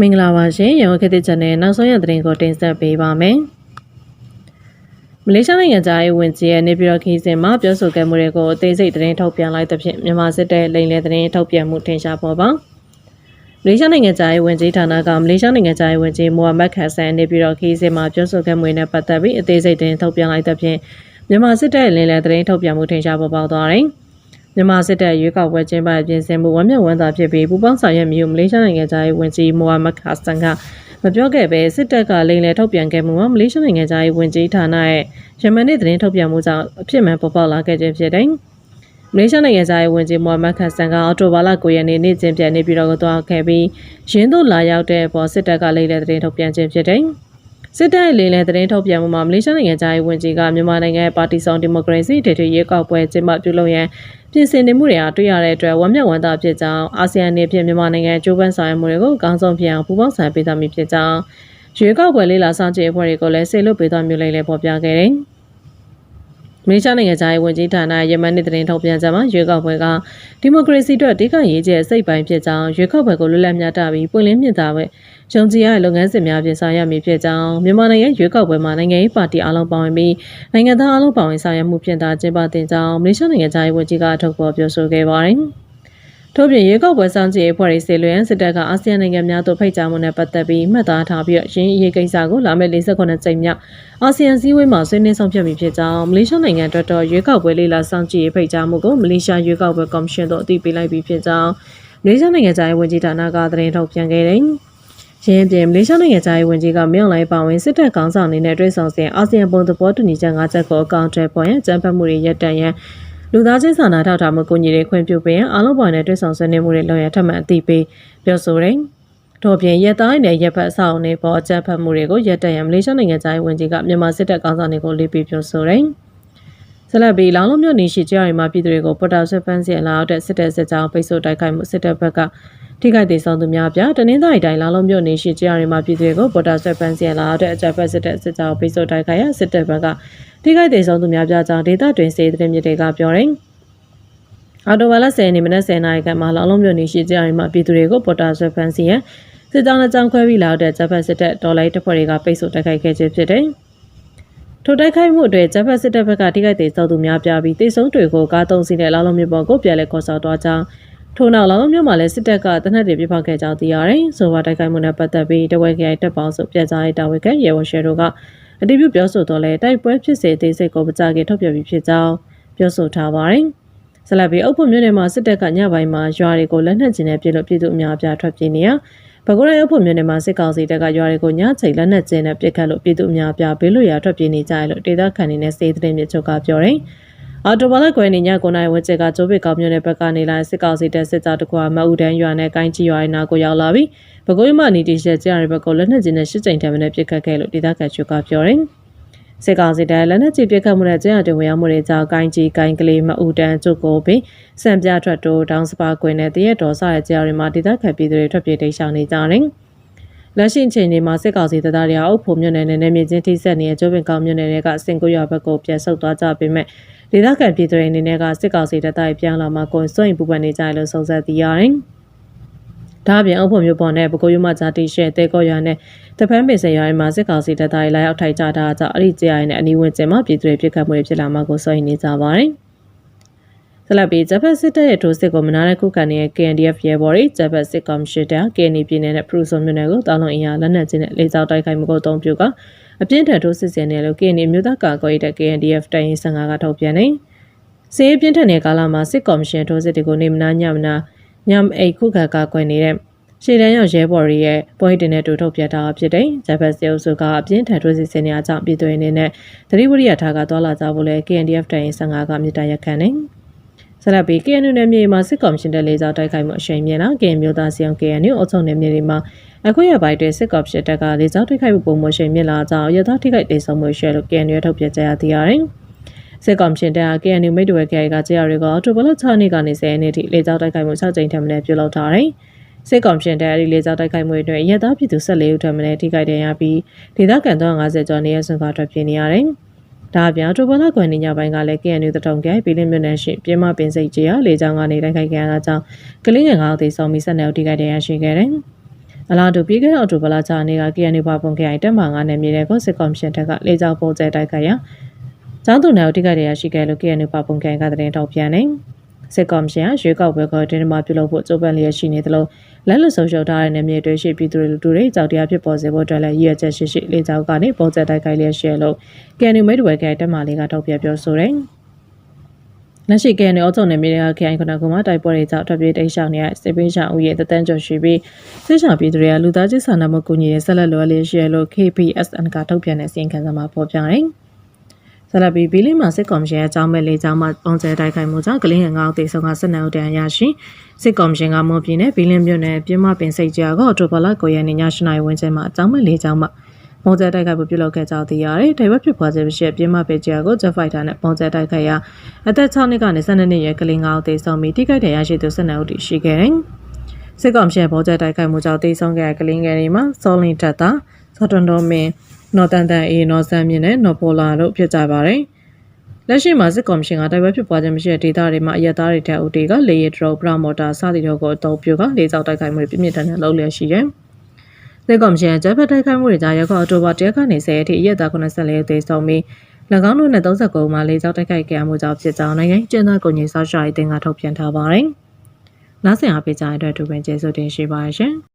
မင်္ဂလာပါရှင်ရောခေတ်သစ် channel နောက်ဆုံးရသတင်းကိုတင်ဆက်ပေးပါမယ်မလေးရှားနိုင်ငံသားရေးဝန်ကြီးရဲ့နေပြည်တော်ခီးစဉ်မှာပြောဆိုခဲ့မှုတွေကိုအသေးစိတ်သတင်းထုတ်ပြန်လိုက်သဖြင့်မြန်မာစစ်တပ်လိမ်လည်သတင်းထုတ်ပြန်မှုထင်ရှားပေါ်ပါမလေးရှားနိုင်ငံသားရေးဝန်ကြီးဌာနကမလေးရှားနိုင်ငံသားရေးဝန်ကြီးမိုဟာမက်ခန်ဆန်နေပြည်တော်ခီးစဉ်မှာပြောဆိုခဲ့မှုတွေနဲ့ပတ်သက်ပြီးအသေးစိတ်သတင်းထုတ်ပြန်လိုက်သဖြင့်မြန်မာစစ်တပ်လိမ်လည်သတင်းထုတ်ပြန်မှုထင်ရှားပေါ်ပေါက်သွားတယ် မြန်မာစစ်တပ်ရွေးကောက်ပွဲကျင်းပပြင်ဆင်မှုဝမ်းမြောက်ဝမ်းသာဖြစ်ပြီးပူးပေါင်းဆောင်ရွက်မှုမလေးရှားနိုင်ငံသားရေးဝန်ကြီးမိုဟာမက်ခါဆန်ကမပြောခဲ့ပဲစစ်တပ်ကလိမ်လည်ထုတ်ပြန်ခဲ့မှုမှာမလေးရှားနိုင်ငံသားရေးဝန်ကြီးဌာနရဲ့ယမန်နေ့သတင်းထုတ်ပြန်မှုကြောင့်အဖြစ်မှန်ပေါ်ပေါက်လာခဲ့ခြင်းဖြစ်တယ်။မလေးရှားနိုင်ငံသားရေးဝန်ကြီးမိုဟာမက်ခါဆန်ကအော်တိုဘာလ9ရက်နေ့နေ့စဉ်ပြန်နေပြီးတော့သွားခဲ့ပြီးရင်းတို့လာရောက်တဲ့ပေါ်စစ်တပ်ကလိမ်လည်သတင်းထုတ်ပြန်ခြင်းဖြစ်တယ်။ စစ်တပ်ရဲ့လေလံသတင်းထုတ်ပြန်မှုမှာမလေးရှားနိုင်ငံသားရေးဝန်ကြီးကမြန်မာနိုင်ငံရဲ့ပါတီဆောင်ဒီမိုကရေစီဒေသရေးကောက်ပွဲကျင်းပပြုလုပ်ရန်ပြင်ဆင်နေမှုတွေအားတွေ့ရတဲ့အတွက်ဝမ်းမြောက်ဝမ်းသာဖြစ်ကြောင်းအာဆီယံနေဖြင့်မြန်မာနိုင်ငံကြိုးပမ်းဆောင်ရွက်မှုတွေကိုအကောင်းဆုံးဖြစ်အောင်ပူးပေါင်းဆောင်ရွက်ပေးသွားမည်ဖြစ်ကြောင်းရွေးကောက်ပွဲလေးလာဆောင်ကြည့်အဖွဲ့တွေကိုလည်းဆေလွတ်ပေးသွားမျိုးလေးလည်းပေါ်ပြခဲ့တယ်။မလေးရှားနိုင်ငံသားရေးဝန်ကြီးဌာနယမန်နေ့သတင်းထုတ်ပြန်ချက်မှာရွေးကောက်ပွဲကဒီမိုကရေစီအတွက်တိကျရေးကျစိတ်ပိုင်းဖြစ်ကြောင်းရွေးကောက်ပွဲကိုလွတ်လပ်မြတ်တာပြီးပွင့်လင်းမြင့်တာပဲ ယုံကြည်ရတဲ့လုပ်ငန်းစဉ်များဖြင့်ဆောင်ရွက်မည်ဖြစ်ကြောင်းမြန်မာနိုင်ငံရွေးကောက်ပွဲမှာနိုင်ငံရေးပါတီအလုံးပါဝင်ပြီးနိုင်ငံသားအလုံးပါဝင်ဆောင်ရွက်မှုဖြင့်သာကျင်းပတင်ကြောင်းမလေးရှားနိုင်ငံသားရေးဝန်ကြီးကထုတ်ဖော်ပြောဆိုခဲ့ပါတယ်။ထို့ပြင်ရေကောက်ပွဲဆောင်ကြည့်အဖွဲ့တွေဆေလွင်စစ်တပ်ကအာဆီယံနိုင်ငံများသို့ဖိတ်ကြားမှုနဲ့ပတ်သက်ပြီးမှတ်သားထားပြီးရင်းအရေးကိစ္စကိုလာမယ့်49ကြိမ်မြောက်အာဆီယံစည်းဝေးမှာဆွေးနွေးဆောင်ဖြတ်မိဖြစ်ကြောင်းမလေးရှားနိုင်ငံအတွက်တော့ရွေးကောက်ပွဲလေးလာဆောင်ကြည့်ဖိတ်ကြားမှုကိုမလေးရှားရွေးကောက်ပွဲကော်မရှင်သို့အသိပေးလိုက်ပြီးဖြစ်ကြောင်းမလေးရှားနိုင်ငံသားရေးဝန်ကြီးဌာနကသတင်းထုတ်ပြန်ခဲ့တယ်။ ရင်းပြင်မလေးရှားနိုင်ငံသားရေးဝန်ကြီးကမြောက်လိုင်းပါဝင်စစ်တပ်ကောင်းဆောင်အနေနဲ့တွေ့ဆုံစဉ်အာဆီယံပုံသဘောတူညီချက်၅ချက်ကိုအကောင့်ထဲပေါ်ရန်ကြံဖတ်မှုတွေရပ်တန့်ရန်လူသားချင်းစာနာထောက်ထားမှုကိုညီတွေခွင့်ပြုပေးရင်အားလုံးပေါ်နဲ့တွေ့ဆုံဆွေးနွေးမှုတွေလုပ်ရထပ်မံအသိပေးပြောဆိုတယ်။ထို့ပြင်ရက်သားနဲ့ရက်ဖက်အဆောက်အုံတွေပေါ်အကြမ်းဖက်မှုတွေကိုရပ်တန့်ရန်မလေးရှားနိုင်ငံသားဝန်ကြီးကမြန်မာစစ်တပ်ကောင်းဆောင်တွေကိုလေးပေးပြောဆိုတယ်။ဆက်လက်ပြီးလောင်လုံးမြို့နေရှိကြရမှာပြည်သူတွေကိုပေါ်တာဆွဲဖမ်းဆီးလာရောက်တဲ့စစ်တပ်စစ်ကြောင်းပိတ်ဆို့တိုက်ခိုက်မှုစစ်တပ်ဘက်က ထိခိုက်ဒေဆုံးသူများပြတနင်္သာရီတိုင်းလောင်လုံးမြို့နေရှိကြရမှာပြည်သူတွေကိုပေါ်တာဆွဲဖမ်းဆီးလာရောက်တဲ့အကြမ်းဖက်စစ်တပ်စစ်ကြောင်းပိတ်ဆို့တိုက်ခိုက်ရစစ်တပ်ဘက်ကထိခိုက်ဒေဆုံးသူများပြကြောင်းဒေသတွင်စေသတင်းမြစ်တွေကပြောတယ်။အော်တိုဘာလ10ရက်နေ့မနက်10:00နာရီခန့်မှာလောင်လုံးမြို့နေရှိကြရမှာပြည်သူတွေကိုပေါ်တာဆွဲဖမ်းဆီးရန်စစ်ကြောင်းနဲ့ကြောင်းခွဲပြီးလာတဲ့ဂျပန်စစ်တပ်တော်လိုင်းတပ်ဖွဲ့တွေကပိတ်ဆို့တိုက်ခိုက်ခဲ့ခြင်းဖြစ်တယ်။ထိုတိုက်ခိုက်မှုအတွက်ဂျပန်စစ်တပ်ဘက်ကထိခိုက်သေးဆုံးသူများပြားပြီးတိတ်ဆုံးတွေကိုကားသုံးစီးနဲ့လောင်လုံးမြို့ပေါ်ကိုပြန်လည်ခေါ်ဆောင်သွားကြောင်း ထို့နောက်လောင်လုံးမြို့မှာလည်းစစ်တပ်ကတနက်တွေပြပခဲ့ကြောင်းသိရတယ်။ဆိုပါတိုက်ခိုက်မှုနဲ့ပတ်သက်ပြီးတဝက်ခရိုင်တပ်ပေါင်းစုပြန်ကြားရေးတာဝန်ခံရဲဝရှယ်တို့ကအတည်ပြုပြောဆိုတော့လဲတိုက်ပွဲဖြစ်စေသေးစိတ်ကိုမကြခင်ထုတ်ပြန်ပြီးဖြစ်ကြောင်းပြောဆိုထားပါတယ်။ဆလဘီအုပ်ဖို့မြို့နယ်မှာစစ်တပ်ကညပိုင်းမှာရွာတွေကိုလက်နက်ကျင်းနဲ့ပြည်လို့ပြည်သူအများအပြားထွက်ပြေးနေရဘကုရရုပ်ဖို့မြို့နယ်မှာစစ်ကောင်စီတပ်ကရွာတွေကိုညချိန်လက်နက်ကျင်းနဲ့ပစ်ခတ်လို့ပြည်သူအများအပြားဘေးလွတ်ရာထွက်ပြေးနေကြရလို့ဒေသခံတွေနဲ့စေတဲ့မြစ်ချုပ်ကပြောတယ်။ အော်တိုဘာလကွယ်နေည9နိုင်ဝန်းကျင်ကကျိုးပစ်ကောင်းမြို့နယ်ဘက်ကနေလာစစ်ကောင်စီတပ်စစ်ကြောတကွာမအူတန်းရွာနဲ့ကိုင်းကြီးရွာရဲ့နာကိုရောက်လာပြီးဘကုရမနီတီရှက်ကြားရဘက်ကိုလက်နက်ကျင်းနဲ့ရှစ်ကြိမ်ထပ်မံပစ်ခတ်ခဲ့လို့ဒေသခံချုပ်ကပြောတယ်။စစ်ကောင်စီတပ်လက်နက်ကြီးပစ်ခတ်မှုနဲ့ကျန်းရတင်ဝင်ရောက်မှုတွေကြောင့်ကိုင်းကြီးကိုင်းကလေးမအူတန်းကျုပ်ကိုပင်စံပြထွက်တိုးတောင်စပါကွင်နဲ့တရက်တော်စတဲ့ကြားတွေမှာဒေသခံပြည်သူတွေထွက်ပြေးတိတ်ရှောင်နေကြတယ်။ လက်ရှိချိန်တွေမှာစစ်ကောင်စီတပ်သားတွေအုပ်ဖို့မြို့နယ်နဲ့နယ်မြေချင်းထိစက်နေတဲ့ကျိုးပင်ကောင်းမြို့နယ်တွေကစင်ကိုရွာဘက်ကိုပြန်ဆုတ်သွားကြပေမဲ့ဒေသခံပြည်သူတွေအနေနဲ့ကစစ်ကောင်စီတပ်သားတွေပြန်လာမှကိုယ်စွန့်ရင်ပူပန်နေကြတယ်လို့ဆုံးဖြတ်သိရတယ်။ဒါအပြင်အုပ်ဖို့မျိုးပေါ်နဲ့ပကိုးရမဂျာတီရှဲတဲကော်ရွာနဲ့တပန်းပင်စင်ရွာတွေမှာစစ်ကောင်စီတပ်သားတွေလာရောက်ထိုက်ကြတာကြောင့်အဲ့ဒီကြားရနဲ့အနီးဝန်းကျင်မှာပြည်သူတွေပြစ်ခတ်မှုတွေဖြစ်လာမှကိုစိုးရိမ်နေကြပါတယ်။ ဆက်လက်ပြီးဂျပန်စစ်တပ်ရဲ့ထိုးစစ်ကိုမနာတဲ့ခုခံနေတဲ့ KNDF ရဲဘော်တွေဂျပန်စစ်ကော်မရှင်တပ် KNY ပြည်နယ်နဲ့ပရူဆိုမြို့နယ်ကိုတောင်းလုံအင်အားလက်နက်ချင်းနဲ့လေကြောင်းတိုက်ခိုက်မှုကိုအုံပြုကအပြင်းထန်ထိုးစစ်ဆင်နေလို့ KNY မြို့သားကာကွယ်ရေးတပ် KNDF တိုင်ရင်15ကထုတ်ပြန်နေ။စစ်ရေးပြင်းထန်တဲ့ကာလမှာစစ်ကော်မရှင်ထိုးစစ်တွေကိုနေမနာညမနာညမအိတ်ခုခံကာကွယ်နေတဲ့ရှေ့တန်းရောက်ရဲဘော်တွေရဲ့ပွဲတင်တဲ့တူထုတ်ပြတာဖြစ်တဲ့ဂျပန်စစ်အုပ်စုကအပြင်းထန်ထိုးစစ်ဆင်နေအကြောင်းပြည်သူတွေအနေနဲ့သတိဝရိယထားကသွားလာကြဖို့လဲ KNDF တိုင်ရင်15ကမြေတားရက်ခံနေ ဆလပီ KNU နယ်မြေမှာစစ်ကော်မရှင်တက်လေးစားတိုက်ခိုက်မှုအရှိန်မြင့်လာ KN မျိုးသားစီအောင် KNU အုပ်ချုပ်နယ်မြေတွေမှာအခုရပိုင်းတွင်စစ်ကော်မရှင်တက်ကလေးစားတိုက်ခိုက်မှုပုံမှန်ရှိန်မြင့်လာကြောင်းရသထိခိုက်ဒေဆုံးမှုရှယ်လို့ KNU ထုတ်ပြကြရသေးရတယ်စစ်ကောင်ရှင်တပ် KNU မိတ်တွေခဲကကြားရီကအော်တိုဘလချာနေကနေ10ရက်နေ့ထိလေကြောင်းတိုက်ခိုက်မှု6ကြိမ်ထပ်မံပြုလုပ်ထားတယ်။စစ်ကောင်ရှင်တပ်အရီလေးစားတိုက်ခိုက်မှုတွေရဲသားပြည်သူ14ဦးထပ်မံထိခိုက်ဒဏ်ရာပြီးဒေသခံ350ကျော်နေရဆွန်ကထွက်ပြေးနေရတယ်။ ဒါအပြင်တိုဘလာကွန်နေညပိုင်းကလည်း KNU တထုံကဲပြည်လင်းမြို့နယ်ရှိပြင်းမပင်စိတ်ကြီးရလေကြောင်းကနေတိုက်ခိုက်ခဲ့ရတာကြောင့်ကလေးငယ်9ဦးသေဆုံးပြီး12ဦးထိခိုက်ဒဏ်ရာရှိခဲ့တယ်။အလားတူပြည်ခဲ့တဲ့အောက်တိုဘာလ6နေ့က KNU ပါပုံခရိုင်တက်မ9နယ်မြေတဲ့ကိုစစ်ကော်မရှင်ထက်ကလေကြောင်းပုံကျဲတိုက်ခိုက်ရာကျောင်းသူနယ်ကိုတိကျရရှိခဲ့လို့ KNU ပါပုံခရိုင်ကသတင်းထုတ်ပြန်နေ စစ်ကော်မရှင်ကရွေးကောက်ပွဲကိုတင်းမာပြုလုပ်ဖို့ကြိုးပမ်းလျက်ရှိနေသလိုလက်လွတ်ဆုံးရှုံးထားတဲ့နယ်မြေတွေရှိပြည်သူတွေလူတွေကြောက်တရားဖြစ်ပေါ်စေဖို့အတွက်လည်းရည်ရွယ်ချက်ရှိရှိလေကြောင်းကနေပုံကျဲတိုက်ခိုက်လျက်ရှိရလို့ KNU မိတ်ဝဲခရိုင်တက်မလေးကထုတ်ပြန်ပြောဆိုတယ်လက်ရှိကနေအောက်ဆုံးနေမြေကခိုင်ခုနကမှတိုက်ပွဲတွေကြောင့်ထွက်ပြေးတိတ်ရှောင်နေတဲ့စစ်ပေးရှောင်ဦးရေတသန်းကျော်ရှိပြီးစစ်ရှောင်ပြည်သူတွေကလူသားချင်းစာနာမှုကူညီရေးဆက်လက်လိုအပ်လျက်ရှိရလို့ KPSN ကထုတ်ပြန်တဲ့စီရင်ခံစာမှာဖော်ပြတယ်။ ဆက်လက်ပြီးဘီလီမှာစစ်ကော်မရှင်ရဲ့အကြောင်းမဲ့လေးကြောင်းမှပုံစံတိုက်ခိုက်မှုကြောင့်ကလင်းငေါတေဆုံးကစစ်နယ်ဦးတန်ရရှိစစ်ကော်မရှင်ကမွန်ပြည်နယ်ဘီလင်းမြို့နယ်ပြင်းမပင်စိတ်ကြားကအော်တိုဘလာကိုရနေညရှိနိုင်ဝင်းကျဲမှာအကြောင်းမဲ့လေးကြောင်းမှပုံစံတိုက်ခိုက်ဖို့ပြုလုပ်ခဲ့ကြောင်းသိရတယ်။ဒါပေမဲ့ဖြစ်ပွားစေဖြစ်ပြင်းမပေကြားကို Jet Fighter နဲ့ပုံစံတိုက်ခိုက်ရာအသက်6နှစ်ကနေ12နှစ်ရွယ်ကလေးငါးဦးသေဆုံးပြီးတိကျတဲ့ရရှိသူ12ဦးတည်ရှိခဲ့တယ်။စစ်ကောင်စီဘောကျတိုက်ခိုက်မှုကြောင့်သေဆုံးခဲ့တဲ့ကလေးငယ်တွေမှာစောလင်ထက်တာစောတွန်တော်မင်း နော်တန်တန်အေးနော်ဆမ်းမြင့်နဲ့နော်ပိုလာတို့ဖြစ်ကြပါတယ်။လက်ရှိမှာစစ်ကောင်စီကတိုက်ပွဲဖြစ်ပွားခြင်းမရှိတဲ့ဒေသတွေမှာအရက်သားတွေထက်ဦးတေကလေရီဒရိုပရမော်တာစသည်တို့ကိုအသုံးပြုကလေကြောက်တိုက်ခိုက်မှုတွေပြင်းပြထန်ထန်လုပ်လျက်ရှိတယ်။စစ်ကောင်စီရဲ့ဂျပန်တိုက်ခိုက်မှုတွေကြောင့်ရက်ခေါက်အောက်တိုဘာ1ကနေ10ရက်ထိအရက်သား94ရက်သေဆုံးပြီး၎င်းတို့နဲ့39မှာလေကြောက်တိုက်ခိုက်ခဲ့မှုကြောင့်ဖြစ်ကြောင်းနိုင်ငံကျင်းသားကုန်ကြီးဆောက်ရှာရေးတင်ကထုတ်ပြန်ထားပါတယ်။နောက်ဆက်အားပေးကြတဲ့အတွက်ဒူပင်ကျေးဇူးတင်ရှိပါရှင်။